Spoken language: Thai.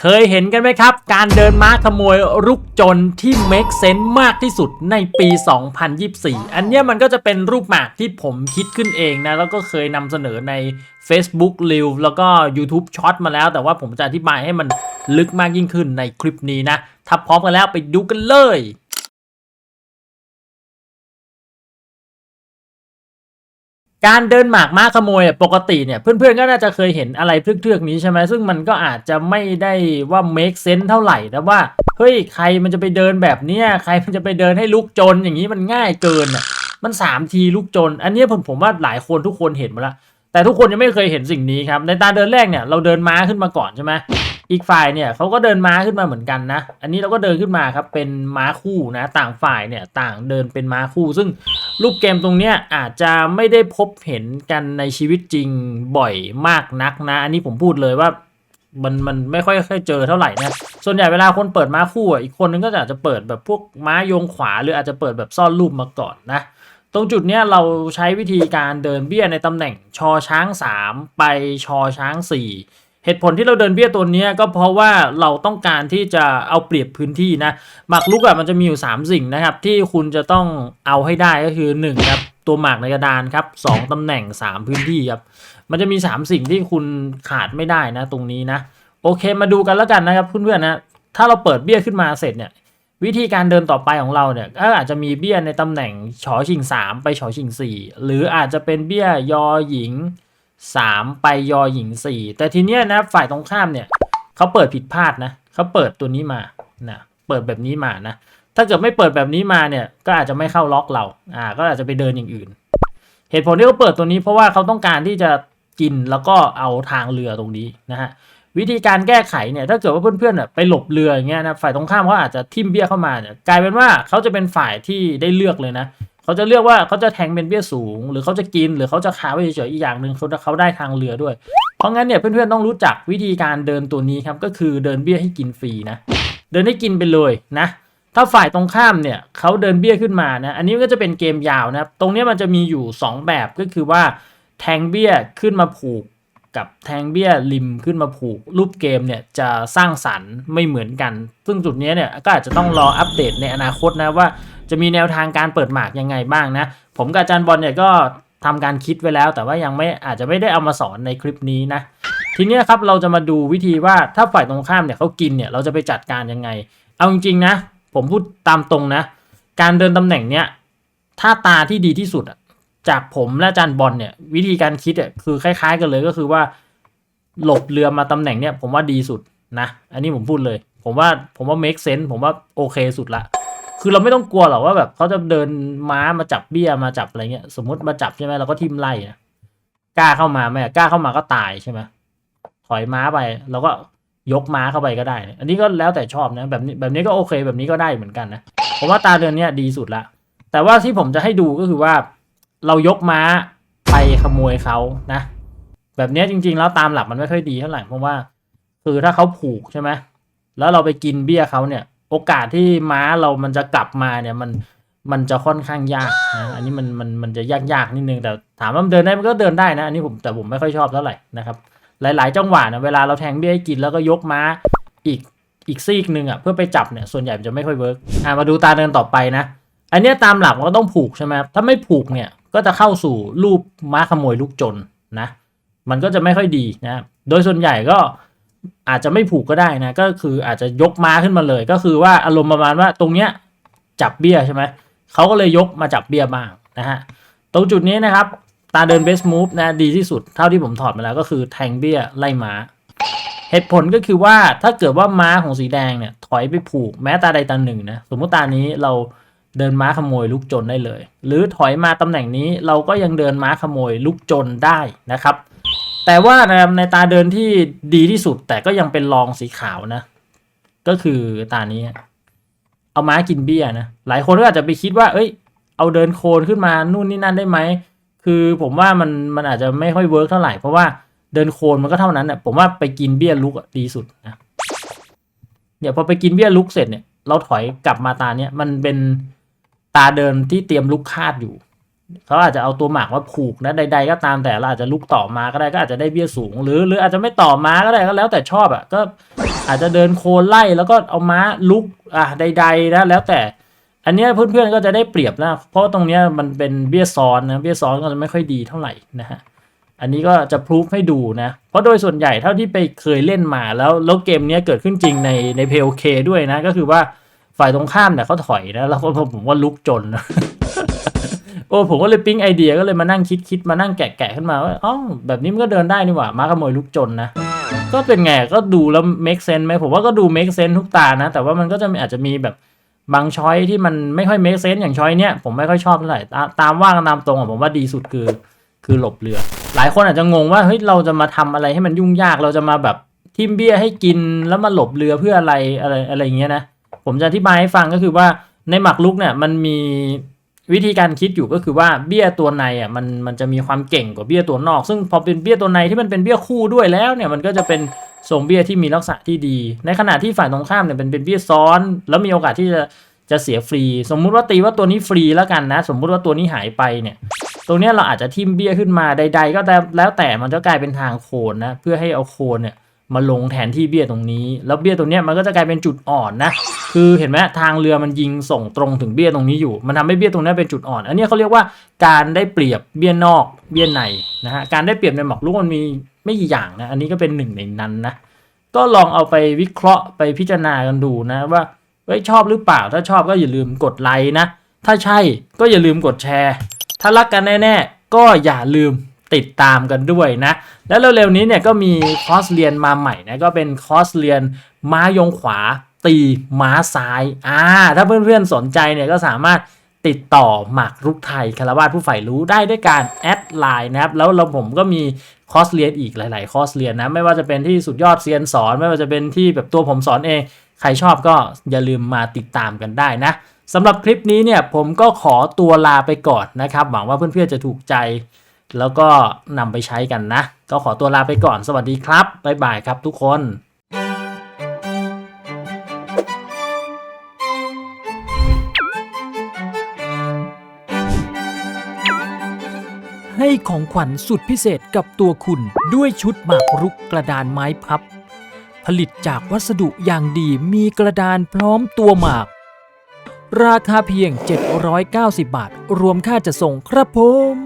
เคยเห็นกันไหมครับ การเดินม้าขโมยรุกจนที่ make sense มากที่สุดในปี 2024 อันเนี้ยมันก็จะเป็นรูปหมากที่ผมคิดขึ้นเองนะ แล้วก็เคยนำเสนอใน Facebook r e e l แล้วก็ YouTube Short มาแล้ว แต่ว่าผมจะอธิบายให้มันลึกมากยิ่งขึ้นในคลิปนี้นะ ถ้าพร้อมกันแล้วไปดูกันเลย การเดินหมากม้าขโมยปกติเนี่ย เพื่อนๆก็น่าจะเคยเห็นอะไรเทือกๆนี้ใช่ไหมซึ่งมันก็อาจจะไม่ได้ว่า make sense เท่าไหร่นะว่า เฮ้ย ใครมันจะไปเดินแบบเนี้ยใครมันจะไปเดินให้ลุกจนอย่างนี้มันง่ายเกินอะมันสามทีลุกจน อันนี้ผมผมว่าหลายคนทุกคนเห็นมาแล้วแต่ทุกคนยังไม่เคยเห็นสิ่งนี้ครับในตาเดินแรกเนี่ยเราเดินม้าขึ้นมาก่อนใช่ไหม อีกฝ่ายเนี่ยเขาก็เดินม้าขึ้นมาเหมือนกันนะ อันนี้เราก็เดินขึ้นมาครับเป็นม้าคู่นะ ต่างฝ่ายเนี่ยต่างเดินเป็นม้าคู่ ซึ่งรูปเกมตรงเนี้ยอาจจะไม่ได้พบเห็นกันในชีวิตจริงบ่อยมากนักนะ อันนี้ผมพูดเลยว่ามันมันไม่ค่อยค่อยเจอเท่าไหร่นะ ส่วนใหญ่เวลาคนเปิดม้าคู่อะอีกคนนึงก็อาจจะเปิดแบบพวกม้ายงขวา หรืออาจจะเปิดแบบซ่อนรูปมาก่อนนะ ตรงจุดเนี้ยเราใช้วิธีการเดินเบี้ยในตำแหน่งชอช้าง 3 ไปชอช้าง 4 เหตุผลที่เราเดินเบี้ยตัวนี้ก็เพราะว่าเราต้องการที่จะเอาเปรียบพื้นที่นะหมากรุกอะมันจะมีอยู่ 3 สิ่งนะครับ ที่คุณจะต้องเอาให้ได้ก็คือ1ครับตัวหมากในกระดานครับ2ตำแหน่ง 3 พื้นที่ครับมันจะมี 3 สิ่งที่คุณขาดไม่ได้นะตรงนี้นะ โอเคมาดูกันแล้วกันนะครับเพื่อนๆนะถ้าเราเปิดเบี้ยขึ้นมาเสร็จเนี่ยวิธีการเดินต่อไปของเราเนี่ยก็อาจจะมีเบี้ยในตำแหน่งชอชิง 3 ไปชอชิง 4 หรืออาจจะเป็นเบี้ยยอหญิง 3 ไปยอหญิง 4 แต่ทีเนี้ยนะฝ่ายตรงข้ามเนี่ยเขาเปิดผิดพลาดนะเขาเปิดตัวนี้มานะเปิดแบบนี้มานะถ้าเกิดไม่เปิดแบบนี้มาเนี่ยก็อาจจะไม่เข้าล็อกเราอ่าก็อาจจะไปเดินอย่างอื่น เหตุผลที่เขาเปิดตัวนี้เพราะว่าเขาต้องการที่จะกินแล้วก็เอาทางเรือตรงนี้นะฮะวิธีการแก้ไขเนี่ยถ้าเกิดว่าเพื่อนๆน่ะไปหลบเรืออย่างเงี้ยนะฝ่ายตรงข้ามเขาอาจจะทิ่มเบี้ยเข้ามาเนี่ยกลายเป็นว่าเขาจะเป็นฝ่ายที่ได้เลือกเลยนะ เขาจะเลือกว่าเขาจะแทงเป็นเบี้ยสูง หรือเขาจะกินหรือเขาจะคาไว้เฉยๆอีกอย่างหนึ่งเขาเขาได้ทางเรือด้วย เพราะงั้นเนี่ยเพื่อนๆต้องรู้จักวิธีการเดินตัวนี้ครับก็คือเดินเบี้ยให้กินฟรีนะเดินให้กินไปเลยนะถ้าฝ่ายตรงข้ามเนี่ยเขาเดินเบี้ยขึ้นมานะอันนี้ก็จะเป็นเกมยาวนะครับตรงนี้มันจะมีอยู่ 2 แบบก็คือว่าแทงเบี้ยขึ้นมาผูกกับแทงเบี้ยริมขึ้นมาผูก รูปเกมเนี่ยจะสร้างสรรค์ไม่เหมือนกัน ซึ่งจุดนี้เนี่ยก็อาจจะต้องรออัปเดตในอนาคตนะว่า จะมีแนวทางการเปิดหมากยังไงบ้างนะ ผมกับอาจารย์บอลเนี่ยก็ทำการคิดไว้แล้ว แต่ว่ายังไม่อาจจะไม่ได้เอามาสอนในคลิปนี้นะ ทีนี้ครับเราจะมาดูวิธีว่าถ้าฝ่ายตรงข้ามเนี่ยเขากินเนี่ยเราจะไปจัดการยังไง เอาจริงๆนะ ผมพูดตามตรงนะ การเดินตำแหน่งเนี้ยถ้าตาที่ดีที่สุดจากผมและอาจารย์บอลเนี่ยวิธีการคิดอะคือคล้าย ๆ กันเลยก็คือว่า หลบเรือมาตำแหน่งเนี้ยผมว่าดีสุดนะ อันนี้ผมพูดเลย ผมว่าผมว่า make sense ผมว่าโอเคสุดละ คือเราไม่ต้องกลัวหรอกว่าแบบเขาจะเดินม้ามาจับเบี้ยมาจับอะไรเงี้ย สมมติมาจับใช่ไหมเราก็ทิมไล่นะกล้าเข้ามาไหมกล้าเข้ามาก็ตายใช่ไหมถอยม้าไปเราก็ยกม้าเข้าไปก็ได้นะอันนี้ก็แล้วแต่ชอบนะแบบนี้แบบนี้ก็โอเคแบบนี้ก็ได้เหมือนกันนะผมว่าตาเดินเนี้ยดีสุดละ แต่ว่าที่ผมจะให้ดูก็คือว่า เรายกม้าไปขโมยเขานะ แบบนี้จริง ๆ แล้วตามหลักมันไม่ค่อยดีเท่าไหร่เพราะว่า คือถ้าเขาผูกใช่ไหมแล้วเราไปกินเบี้ยเขาเนี่ย โอกาสที่ม้าเรามันจะกลับมาเนี่ยมันมันจะค่อนข้างยากนะอันนี้มันมันมันจะยากยากนิดนึงแต่ถามว่ามันเดินได้มันก็เดินได้นะอันนี้ผมแต่ผมไม่ค่อยชอบเท่าไหร่นะครับหลาย ๆ จังหวะนะเวลาเราแทงเบี้ยให้กินแล้วก็ยกม้าอีกอีกซีกหนึ่งอะเพื่อไปจับเนี่ยส่วนใหญ่มันจะไม่ค่อยเวิร์กอะมาดูตาเดินต่อไปนะ อันนี้ตามหลักมันก็ต้องผูกใช่ไหมครับถ้าไม่ผูกเนี่ยก็จะเข้าสู่รูปม้าขโมยลูกจนนะ มันก็จะไม่ค่อยดีนะโดยส่วนใหญ่ก็ อาจจะไม่ผูกก็ได้นะ ก็คืออาจจะยกม้าขึ้นมาเลย ก็คือว่าอารมณ์ประมาณว่าตรงเนี้ยจับเบี้ยใช่ไหมเขาก็เลยยกมาจับเบี้ยบ้างนะฮะตรงจุดนี้นะครับตาเดินเบสมูฟนะดีที่สุดเท่าที่ผมถอดมาแล้วก็คือแทงเบี้ยไล่ม้า เหตุผลก็คือว่าถ้าเกิดว่าม้าของสีแดงเนี่ยถอยไปผูกแม้ตาใดตาหนึ่งนะสมมติตานี้เราเดินม้าขโมยลูกจนได้เลย หรือถอยมาตำแหน่งนี้เราก็ยังเดินม้าขโมยลูกจนได้นะครับ แต่ว่านะครับในตาเดินที่ดีที่สุด แต่ก็ยังเป็นรองสีขาวนะ ก็คือตานี้ เอาม้ากินเบี้ยนะหลายคนก็อาจจะไปคิดว่า เอ้ย เอาเดินโคลนขึ้นมานู่นนี่นั่นได้ไหมคือผมว่ามันมันอาจจะไม่ค่อยเวิร์กเท่าไหร่ เพราะว่าเดินโคลนมันก็เท่านั้นน่ะผมว่าไปกินเบี้ยลุกดีสุดนะเนี่ยพอไปกินเบี้ยลุกเสร็จเนี่ยเราถอยกลับมาตาเนี่ยมันเป็นตาเดินที่เตรียมลุกคาดอยู่ เขาอาจจะเอาตัวหมากมาผูกนะใด ๆ ก็ตามแต่เราอาจจะลุกต่อมาก็ได้ก็อาจจะได้เบี้ยสูง หรือ หรืออาจจะไม่ต่อม้าก็ได้ก็แล้วแต่ชอบอะก็อาจจะเดินโคนไล่แล้วก็เอาม้าลุกอะใด ๆ นะ แล้วแต่ อันนี้เพื่อนๆก็จะได้เปรียบนะ เพราะตรงเนี้ยมันเป็นเบี้ยซ้อนนะเบี้ยซ้อนก็จะไม่ค่อยดีเท่าไหร่นะฮะอันนี้ก็จะพรูฟให้ดูนะ เพราะโดยส่วนใหญ่เท่าที่ไปเคยเล่นมาแล้วแล้วเกมนี้เกิดขึ้นจริงในในเพลเคด้วยนะ ก็คือว่าฝ่ายตรงข้ามเนี่ยเขาถอยนะแล้วผมผมว่าลุกจน อ้ผมก็เลยปิ๊งไอเดียก็เลยมานั่งคิดคิดมานั่งแกะแกะขึ้นมาว่าอ๋อแบบนี้มันก็เดินได้นี่หว่าม้าขโมยลุกจนนะก็เป็นไงก็ดูแล้ว make sense ไหมผมว่าก็ดู make sense ทุกตานะ แต่ว่ามันก็จะอาจจะมีแบบบางช้อยที่มันไม่ค่อย make sense อย่างช้อยเนี้ยผมไม่ค่อยชอบเท่าไหร่ตามว่ากันตามตรงอะผมว่าดีสุดคือคือหลบเรือ หลายคนอาจจะงงว่าเฮ้ยเราจะมาทำอะไรให้มันยุ่งยากเราจะมาแบบทิมเบี้ยให้กินแล้วมาหลบเรือเพื่ออะไรอะไรอะไรอย่างเงี้ยนะผมจะอธิบายให้ฟังก็คือว่าในหมากรุกเนี่ยมันมี วิธีการคิดอยู่ก็คือว่าเบี้ยตัวในอะมันมันจะมีความเก่งกว่าเบี้ยตัวนอก ซึ่งพอเป็นเบี้ยตัวในที่มันเป็นเบี้ยคู่ด้วยแล้วเนี่ยมันก็จะเป็นทรงเบี้ยที่มีลักษณะที่ดี ในขณะที่ฝ่ายตรงข้ามเนี่ยเป็นเป็นเบี้ยซ้อน แล้วมีโอกาสที่จะจะเสียฟรี สมมุติว่าตีว่าตัวนี้ฟรีแล้วกันนะ สมมุติว่าตัวนี้หายไปเนี่ยตรงเนี้ยเราอาจจะทิมเบี้ยขึ้นมาใด ๆ ก็แต่แล้วแต่มันจะกลายเป็นทางโคนนะเพื่อให้เอาโคนเนี่ย มาลงแทนที่เบี้ยตรงนี้ แล้วเบี้ยตรงนี้มันก็จะกลายเป็นจุดอ่อนนะ คือเห็นไหมทางเรือมันยิงส่งตรงถึงเบี้ยตรงนี้อยู่ มันทำให้เบี้ยตรงนี้เป็นจุดอ่อน อันนี้เขาเรียกว่าการได้เปรียบเบี้ยนอกเบี้ยในนะฮะ การได้เปรียบในหมอกลุกมันมีไม่กี่อย่างนะ อันนี้ก็เป็นหนึ่งในนั้นนะ ก็ลองเอาไปวิเคราะห์ไปพิจารณากันดูนะว่าเฮ้ยชอบหรือเปล่า ถ้าชอบก็อย่าลืมกดไลค์นะ ถ้าใช่ก็อย่าลืมกดแชร์ ถ้ารักกันแน่ๆก็อย่าลืม ติดตามกันด้วยนะ แล้วเร็วๆนี้เนี่ยก็มีคอร์สเรียนมาใหม่นะก็เป็นคอร์สเรียนม้ายงขวาตีม้าซ้ายอ่าถ้าเพื่อนๆสนใจเนี่ยก็สามารถติดต่อหมากรุกไทยคารวาสผู้ใฝ่รู้ได้ด้วยการแอดไลน์นะครับ แล้วเราผมก็มีคอร์สเรียนอีกหลาย ๆ คอร์สเรียนนะ ไม่ว่าจะเป็นที่สุดยอดเซียนสอน ไม่ว่าจะเป็นที่แบบตัวผมสอนเอง ใครชอบก็อย่าลืมมาติดตามกันได้นะสำหรับคลิปนี้เนี่ยผมก็ขอตัวลาไปก่อนนะครับ หวังว่าเพื่อนๆจะถูกใจ แล้วก็นำไปใช้กันนะ ก็ขอตัวลาไปก่อนสวัสดีครับ บ๊ายบายครับทุกคนให้ของขวัญสุดพิเศษกับตัวคุณด้วยชุดหมากรุกกระดานไม้พับ ผลิตจากวัสดุอย่างดีมีกระดานพร้อมตัวหมาก ราคาเพียง 790 บาท รวมค่าจะส่งครับผม